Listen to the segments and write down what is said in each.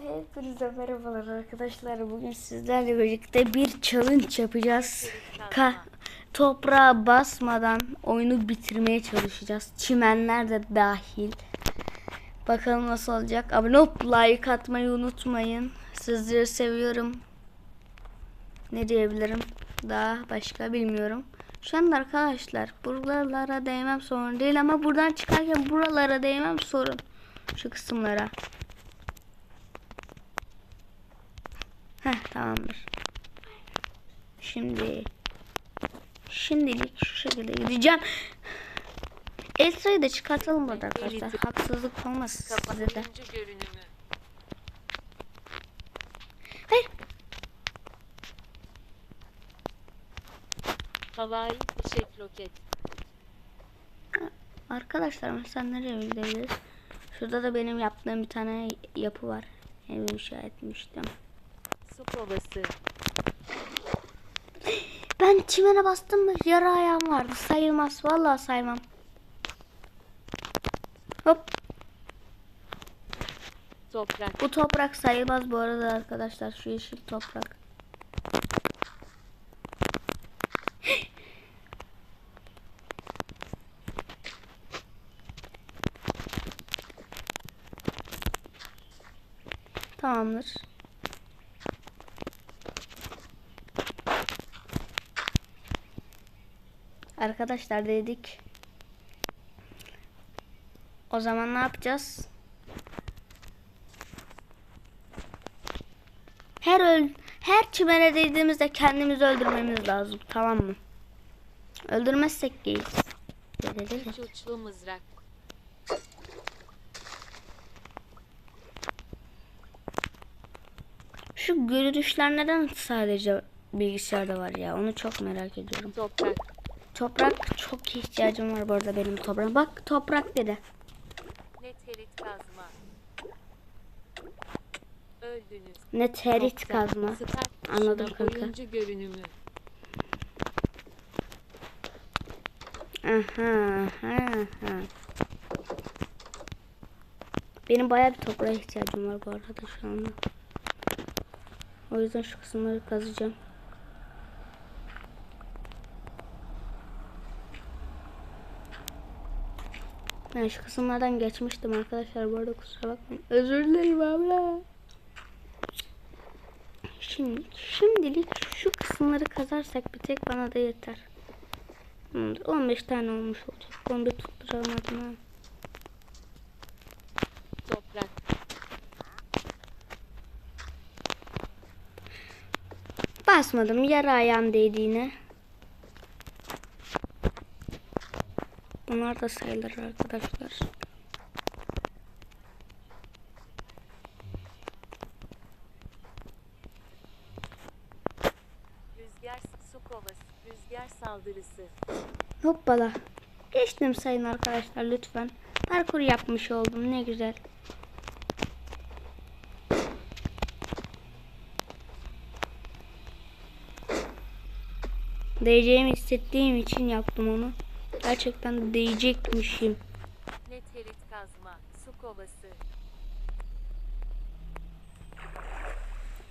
Hepinize merhabalar arkadaşlar. Bugün sizlerle birlikte bir challenge yapacağız. Ka toprağa basmadan oyunu bitirmeye çalışacağız. Çimenler de dahil. Bakalım nasıl olacak. Abone olup like atmayı unutmayın. Sizleri seviyorum. Ne diyebilirim? Daha başka bilmiyorum. Şu anda arkadaşlar buralara değmem sorun değil ama buradan çıkarken buralara değmem sorun. Şu kısımlara. Heh tamamdır. Şimdi şimdilik şu şekilde gideceğim. Elsa'yı da çıkartalım burada arkadaşlar. Haksızlık olmasın size de. Hayır. Havai fişek roket. Arkadaşlar mesela nereye gidebiliriz? Şurada da benim yaptığım bir tane yapı var. Evi inşa etmiştim. Su kovası. Ben çimene bastım mı yara ayağım vardı. Sayılmaz. Vallahi saymam. Hop. Toprak. Bu toprak sayılmaz bu arada arkadaşlar. Şu yeşil toprak. Tamamdır. Arkadaşlar dedik. O zaman ne yapacağız? Her öl her çimene değdiğimizde kendimizi öldürmemiz lazım. Tamam mı? Öldürmezsek. Üç uçlu mızrak. Şu görünüşler neden sadece bilgisayarda var ya? Onu çok merak ediyorum. Toprak. Toprak çok ihtiyacım var bu arada benim toprağa. Bak toprak dedi. Neterit kazma. Öldünüz. Ne terit Toprak. kazma. Start Anladım tuşuna kanka. Oyuncu görünümü. Aha, aha, aha. Benim bayağı bir toprağa ihtiyacım var bu arada şu anda. O yüzden şu kısımları kazacağım. Ben şu kısımlardan geçmiştim arkadaşlar bu arada kusura bakmayın. Özür dilerim abla. Şimdi, şimdilik şu kısımları kazarsak bir tek bana da yeter. Tamamdır. 15 tane olmuş olacak. 11 tutturalım adına. Toprak. Basmadım. Yara ayağım değdi Bunlar da sayılır arkadaşlar. Rüzgar su kovası. Rüzgar saldırısı. Hoppala. Geçtim sayın arkadaşlar lütfen. Parkur yapmış oldum ne güzel. Değeceğimi hissettiğim için yaptım onu. Gerçekten değecekmişim. Neterit kazma. Su kovası.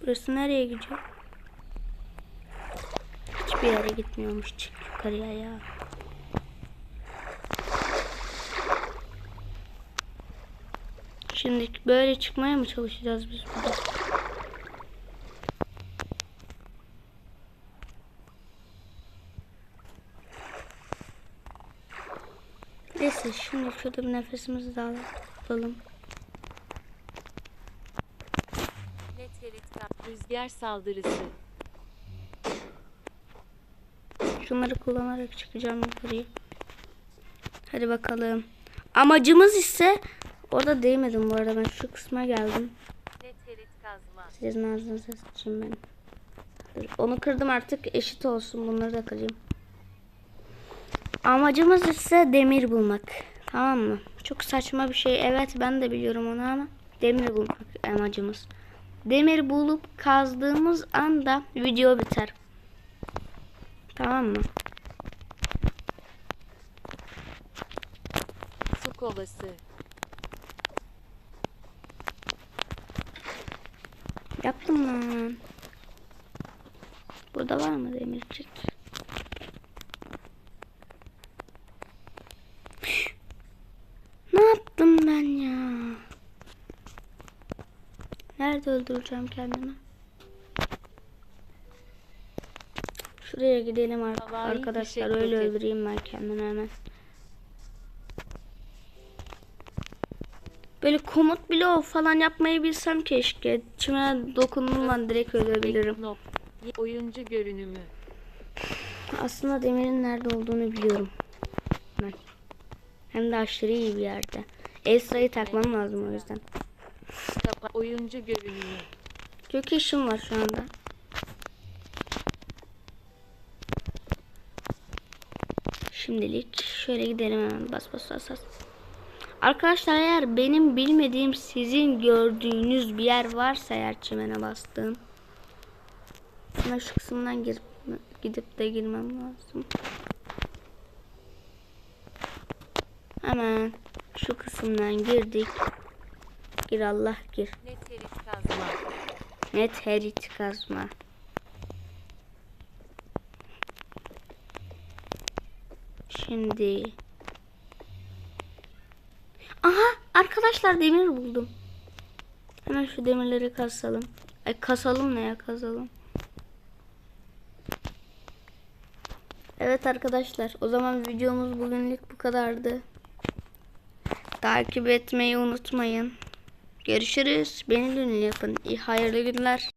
Burası nereye gidiyor? Hiçbir yere gitmiyormuş. Çık yukarıya ya. Şimdi böyle çıkmaya mı çalışacağız biz burada? Neyse şimdi şurada bir nefesimizi de alalım. Rüzgar saldırısı. Şunları kullanarak çıkacağım yukarıya. Hadi bakalım. Amacımız ise orada değmedim bu arada ben şu kısma geldim. Sizin ağzınıza sıçayım ben. Onu kırdım artık eşit olsun bunları da kırayım. Amacımız ise demir bulmak. Tamam mı? Çok saçma bir şey. Evet ben de biliyorum onu ama demir bulmak amacımız. Demir bulup kazdığımız anda video biter. Tamam mı? Su kovası. Yaptım lan. Burada var mı demircik? Ne yaptım ben ya? Nerede öldüreceğim kendimi? Şuraya gidelim ar- Havai arkadaşlar. fişek Öyle roket. öldüreyim ben kendimi hemen. Böyle komut bloğu falan yapmayı bilsem keşke. Çimene dokunulmadan direkt ölebilirim. Oyuncu görünümü. Aslında demirin nerede olduğunu biliyorum. Ben. Hem de aşırı iyi bir yerde. El sayı takmam lazım o yüzden. Oyuncu görünümü. Çok işim var şu anda. Şimdilik şöyle gidelim hemen bas bas bas bas. Arkadaşlar eğer benim bilmediğim sizin gördüğünüz bir yer varsa eğer çimene bastığım. Hemen şu kısımdan girip, gidip de girmem lazım. Hemen şu kısımdan girdik. Gir Allah gir. Net herif kazma. Net herit kazma. Şimdi. Aha arkadaşlar demir buldum. Hemen şu demirleri kasalım. Ay kasalım ne ya kazalım. Evet arkadaşlar o zaman videomuz bugünlük bu kadardı. Takip etmeyi unutmayın. Görüşürüz. Beni ünlü yapın. İyi hayırlı günler.